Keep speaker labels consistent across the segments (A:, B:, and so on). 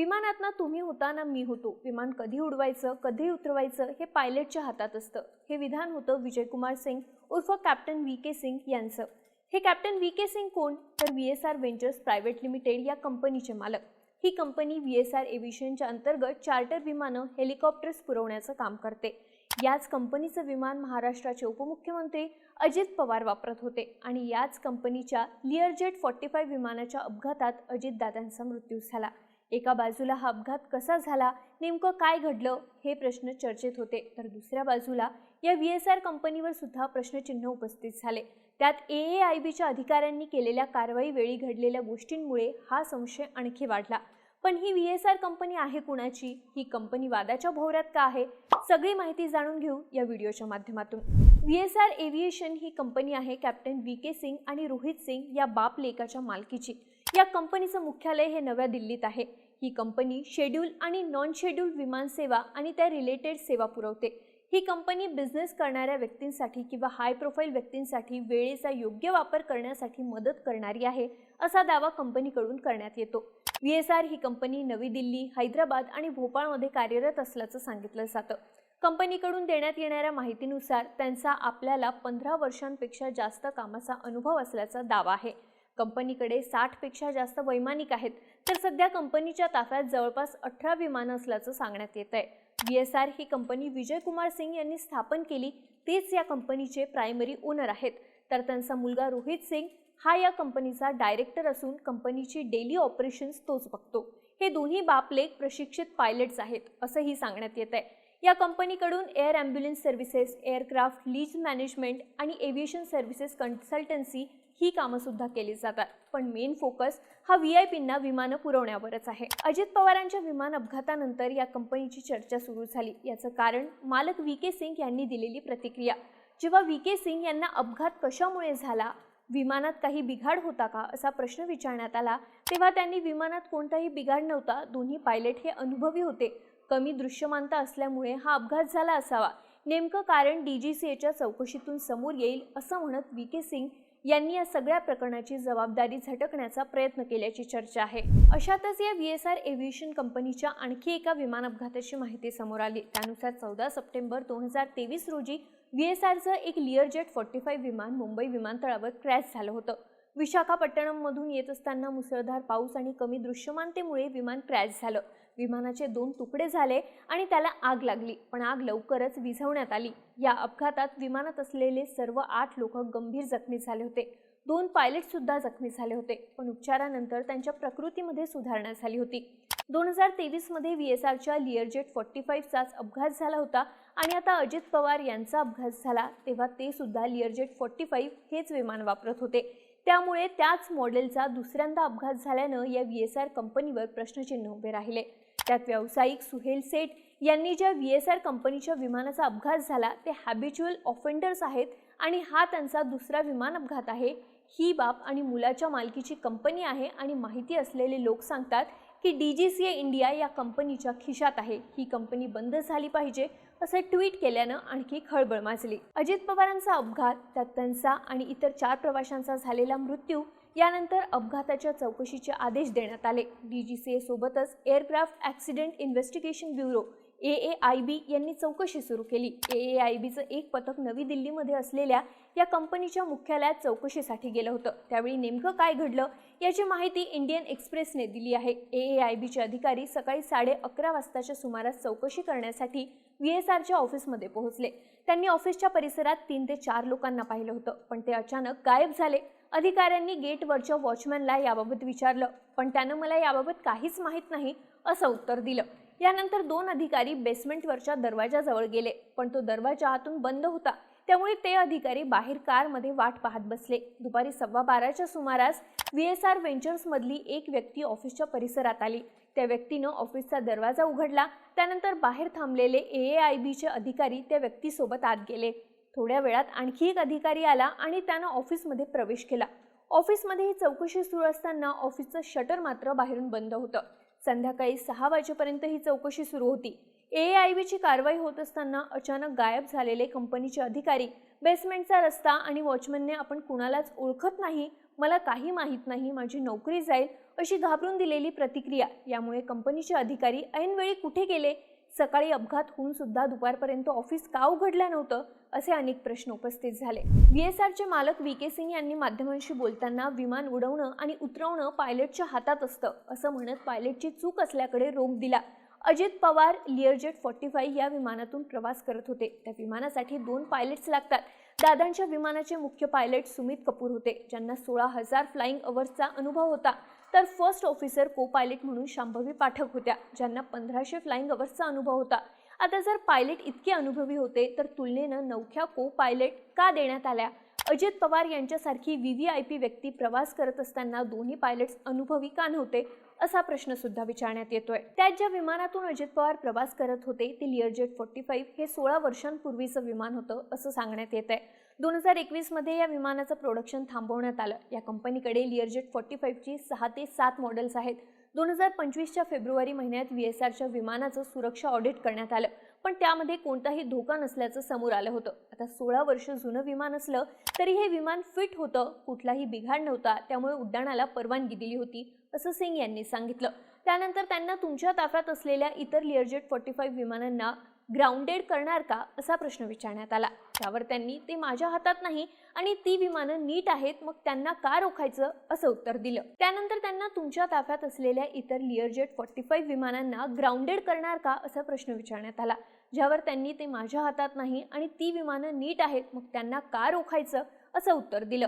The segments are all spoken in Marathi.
A: विमानातनं तुम्ही होता ना मी होतो. विमान कधी उडवायचं कधी उतरवायचं हे पायलटच्या हातात असतं. हे विधान होतं विजयकुमार सिंग उर्फ कॅप्टन व्ही के सिंग यांचं. हे कॅप्टन व्ही के सिंग कोण? तर V S R ventures private limited या कंपनीचे मालक. ही कंपनी व्ही एस आर एव्हिएशनच्या अंतर्गत चार्टर विमानं हेलिकॉप्टर्स पुरवण्याचं काम करते. याच कंपनीचं विमान महाराष्ट्राचे उपमुख्यमंत्री अजित पवार वापरत होते आणि याच कंपनीच्या लिअरजेट फॉर्टी फाय विमानाच्या अपघातात अजितदादांचा मृत्यू झाला. एका बाजूला हा अपघात कसा झाला नेमकं काय घडलं हे प्रश्न चर्चेत होते. तर दुसऱ्या बाजूला या व्ही एस आर कंपनीवर सुद्धा प्रश्नचिन्ह उपस्थित झाले. त्यात ए ए आय बीच्या अधिकाऱ्यांनी केलेल्या कारवाई वेळी घडलेल्या गोष्टींमुळे हा संशय आणखी वाढला. पण ही व्ही एस आर कंपनी आहे कुणाची? ही कंपनी वादाच्या भोवऱ्यात का आहे? सगळी माहिती जाणून घेऊ या व्हिडिओच्या माध्यमातून. व्ही एस आर एव्हिएशन ही कंपनी आहे कॅप्टन व्ही के सिंग आणि रोहित सिंग या बाप लेकाच्या मालकीची. या कंपनीचं मुख्यालय हे नव्या दिल्लीत आहे. ही कंपनी शेड्यूल आणि नॉन शेड्यूल विमान सेवा आणि त्या रिलेटेड सेवा पुरवते. ही कंपनी बिझनेस करणाऱ्या व्यक्तींसाठी किंवा हाय प्रोफाईल व्यक्तींसाठी वेळेचा योग्य वापर करण्यासाठी मदत करणारी आहे असा दावा कंपनीकडून करण्यात येतो. व्ही एस आर ही कंपनी नवी दिल्ली हैदराबाद आणि भोपाळमध्ये कार्यरत असल्याचं सांगितलं जातं. कंपनीकडून देण्यात येणाऱ्या माहितीनुसार त्यांचा आपल्याला पंधरा वर्षांपेक्षा जास्त कामाचा अनुभव असल्याचा दावा आहे. कंपनीकडे साठपेक्षा जास्त वैमानिक आहेत. तर सध्या कंपनीच्या ताफ्यात जवळपास अठरा विमानं असल्याचं सांगण्यात येत आहे. बी एस आर ही कंपनी विजय कुमार सिंग यांनी स्थापन केली तेच या कंपनीचे प्रायमरी ओनर आहेत. तर त्यांचा मुलगा रोहित सिंग हा या कंपनीचा डायरेक्टर असून कंपनीची डेली ऑपरेशन्स तोच बघतो. हे दोन्ही बापलेख प्रशिक्षित पायलट्स आहेत असंही सांगण्यात येत आहे. या कंपनीकडून air ambulance services aircraft lease management आणि एव्हिएशन सर्व्हिसेस कन्सल्टन्सी ही कामंसुद्धा केली जातात. पण मेन फोकस हा व्ही आय पींना विमानं पुरवण्यावरच आहे. अजित पवारांच्या विमान अपघातानंतर या कंपनीची चर्चा सुरू झाली. याचं कारण मालक व्ही के सिंग यांनी दिलेली प्रतिक्रिया. जेव्हा व्ही के सिंग यांना अपघात कशामुळे झाला? विमानात काही बिघाड होता का? असा प्रश्न विचारण्यात आला. तेव्हा त्यांनी विमानात कोणताही बिघाड नव्हता. दोन्ही पायलट हे अनुभवी होते. कमी दृश्यमानता असल्यामुळे हा अपघात झाला असावा. नेमकं कारण डी जी सी एच्या चौकशीतून समोर येईल असं म्हणत व्ही के सिंग यांनी या सगळ्या प्रकरणाची जबाबदारी झटकण्याचा प्रयत्न केल्याची चर्चा आहे. अशातच या व्ही एस आर एव्हिएशन कंपनीच्या आणखी एका विमान अपघाताची माहिती समोर आली. त्यानुसार चौदा सप्टेंबर दोन हजार तेवीस रोजी व्ही एस आरचं एक लिअरजेट फोर्टी फाईव्ह विमान मुंबई विमानतळावर क्रॅश झालं होतं. विशाखापट्टणममधून येत असताना मुसळधार पाऊस आणि कमी दृश्यमानतेमुळे विमान क्रॅश झालं. विमानाचे दोन तुकडे झाले आणि त्याला आग लागली पण आग लवकरच विझवण्यात आली. या अपघातात विमानात असलेले सर्व आठ लोक गंभीर जखमी झाले होते. दोन पायलट सुद्धा जखमी झाले होते पण उपचारानंतर त्यांच्या प्रकृतीमध्ये सुधारणा झाली होती. दोन हजार तेवीसमध्ये व्ही एस आरच्या लिअरजेट फोर्टी फाईव्हचाच अपघात झाला होता आणि आता अजित पवार यांचा अपघात झाला तेव्हा ते सुद्धा लिअरजेट फोर्टी फाईव्ह हेच विमान वापरत होते. त्यामुळे त्याच मॉडेलचा दुसऱ्यांदा अपघात झाल्यानं या व्ही एस आर कंपनीवर प्रश्नचिन्ह उभे राहिले. त्यात व्यावसायिक सुहेल सेठ यांनी ज्या व्ही एस आर कंपनीच्या विमानाचा अपघात झाला ते हॅबिच्युअल ऑफेंडर्स आहेत आणि हा त्यांचा दुसरा विमान अपघात आहे. ही बाब आणि मुलाच्या मालकीची कंपनी आहे आणि माहिती असलेले लोक सांगतात की D G C A India या कंपनीच्या खिशात आहे. ही कंपनी बंद झाली पाहिजे. असं ट्विट केल्यानं आणखी खळबळ माजली. अजित पवारांचा अपघात त्यात त्यांचा आणि इतर चार प्रवाशांचा झालेला मृत्यू यानंतर अपघाताच्या चौकशीचे आदेश देण्यात आले. डी जी सी ए सोबतच aircraft accident investigation bureau A A I B यांनी चौकशी सुरू केली. ए ए आय बीचं एक पथक नवी दिल्लीमध्ये असलेल्या या कंपनीच्या मुख्यालयात चौकशीसाठी गेलं होतं. त्यावेळी नेमकं काय घडलं याची माहिती इंडियन एक्सप्रेसने दिली आहे. ए ए आय बीचे अधिकारी सकाळी साडे अकरा वाजताच्या सुमारास चौकशी करण्यासाठी व्ही एस आरच्या ऑफिसमध्ये पोहोचले. त्यांनी ऑफिसच्या परिसरात तीन ते चार लोकांना पाहिलं होतं पण ते अचानक गायब झाले. अधिकाऱ्यांनी गेटवरच्या वॉचमॅनला याबाबत विचारलं पण त्यानं मला याबाबत काहीच माहीत नाही असं उत्तर दिलं. यानंतर दोन अधिकारी बेसमेंटवरच्या दरवाजाजवळ गेले पण तो दरवाजा आतून बंद होता. त्यामुळे ते अधिकारी बाहेर कारमध्ये वाट पाहत बसले. दुपारी सव्वा बाराच्या सुमारास व्ही एस आर व्हेंचर्समधली एक व्यक्ती ऑफिसच्या परिसरात आली. त्या व्यक्तीनं ऑफिसचा दरवाजा उघडला. त्यानंतर बाहेर थांबलेले ए ए आय बीचे अधिकारी त्या व्यक्तीसोबत आत गेले. थोड्या वेळात आणखी एक अधिकारी आला आणि त्यानं ऑफिसमध्ये प्रवेश केला. ऑफिसमध्ये ही चौकशी सुरू असताना ऑफिसचं शटर मात्र बाहेरून बंद होतं. संध्याकाळी सहा वाजेपर्यंत ही चौकशी सुरू होती. ए आय व्हीची कारवाई होत असताना अचानक गायब झालेले कंपनीचे अधिकारी बेसमेंटचा रस्ता आणि वॉचमनने आपण कुणालाच ओळखत नाही मला काही माहीत नाही माझी नोकरी जाईल अशी घाबरून दिलेली प्रतिक्रिया. यामुळे कंपनीचे अधिकारी ऐनवेळी कुठे गेले? सकाळी अपघात होऊन सुद्धा दुपारपर्यंत ऑफिस का उघडलं नव्हतं? असे अनेक प्रश्न उपस्थित झाले. व्ही एस आरचे मालक व्ही के सिंग यांनी माध्यमांशी बोलताना विमान उडवणं आणि उतरवणं पायलटच्या हातात असतं असं म्हणत पायलटची चूक असल्याकडे रोख दिला. Ajit Pawar Learjet forty five या विमानातून प्रवास करत होते. त्या विमानासाठी दोन पायलट्स लागतात. दादांच्या विमानाचे मुख्य पायलट सुमित कपूर होते ज्यांना सोळा हजार फ्लाइंग अवर्सचा अनुभव होता. तर फर्स्ट ऑफिसर को पायलट म्हणून शांभवी पाठक होत्या ज्यांना पंधराशे फ्लाइंग अवर्सचा अनुभव होता. आता जर पायलट इतके अनुभवी होते तर तुलनेनं नवख्या को पायलट का देण्यात आल्या? अजित पवार यांच्यासारखी व्ही व्ही आय पी व्यक्ती प्रवास करत असताना दोन्ही पायलट्स अनुभवी का नव्हते असा प्रश्न सुद्धा विचारण्यात येतोय. त्यात ज्या विमानातून अजित पवार प्रवास करत होते ते लिअरजेट फोर्टी फाईव्ह हे सोळा वर्षांपूर्वीचं विमान होतं असं सांगण्यात येत आहे दोन हजार एकवीसमध्ये या विमानाचं प्रोडक्शन थांबवण्यात आलं. या कंपनीकडे लिअरजेट फोर्टी फाईव्हची सहा ते सात मॉडेल्स आहेत. दोन हजार पंचवीसच्या फेब्रुवारी महिन्यात व्ही एस आरच्या विमानाचं सुरक्षा ऑडिट करण्यात आलं. पण त्यामध्ये कोणताही धोका नसल्याचं समोर आलं होतं. आता सोळा वर्ष जुनं विमान असलं तरी हे विमान फिट होतं कुठलाही बिघाड नव्हता त्यामुळे उड्डाणाला परवानगी दिली होती असं सिंग यांनी सांगितलं. त्यानंतर त्यांना तुमच्या ताफ्यात असलेल्या इतर लिअरजेट फोर्टी फाईव्ह विमानांना ग्राउंडेड करणार का? असा प्रश्न विचारण्यात आला. त्यावर त्यांनी ते माझ्या हातात नाही आणि ती विमानं नीट आहेत मग त्यांना का रोखायचं? असं उत्तर दिलं. त्यानंतर त्यांना तुमच्या ताफ्यात असलेल्या इतर लिअरजेट फोर्टी फाईव्ह विमानांना ग्राउंडेड करणार का? असा प्रश्न विचारण्यात आला. ज्यावर त्यांनी ते माझ्या हातात नाही आणि ती विमानं नीट आहेत मग त्यांना का रोखायचं? असं उत्तर दिलं.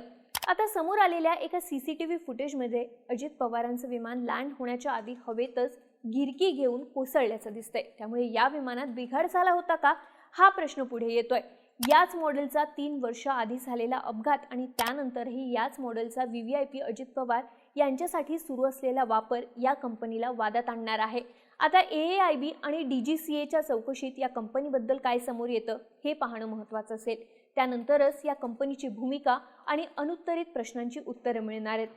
A: आता समोर आलेल्या एका सी सी टी व्ही फुटेजमध्ये अजित पवारांचं विमान लँड होण्याच्या आधी हवेतच गिरकी घेऊन कोसळल्याचं दिसतंय. त्यामुळे या विमानात बिघाड झाला होता का? हा प्रश्न पुढे येतोय. याच मॉडेलचा तीन वर्ष आधी झालेला अपघात आणि त्यानंतरही याच मॉडेलचा V V I P Ajit Pawar यांच्यासाठी सुरू असलेला वापर या कंपनीला वादात आणणार आहे. आता ए ए आय बी आणि डी जी सी एच्या चौकशीत या कंपनीबद्दल काय समोर येतं हे पाहणं महत्त्वाचं असेल. त्यानंतरच या कंपनीची भूमिका आणि अनुत्तरित प्रश्नांची उत्तरं मिळणार आहेत.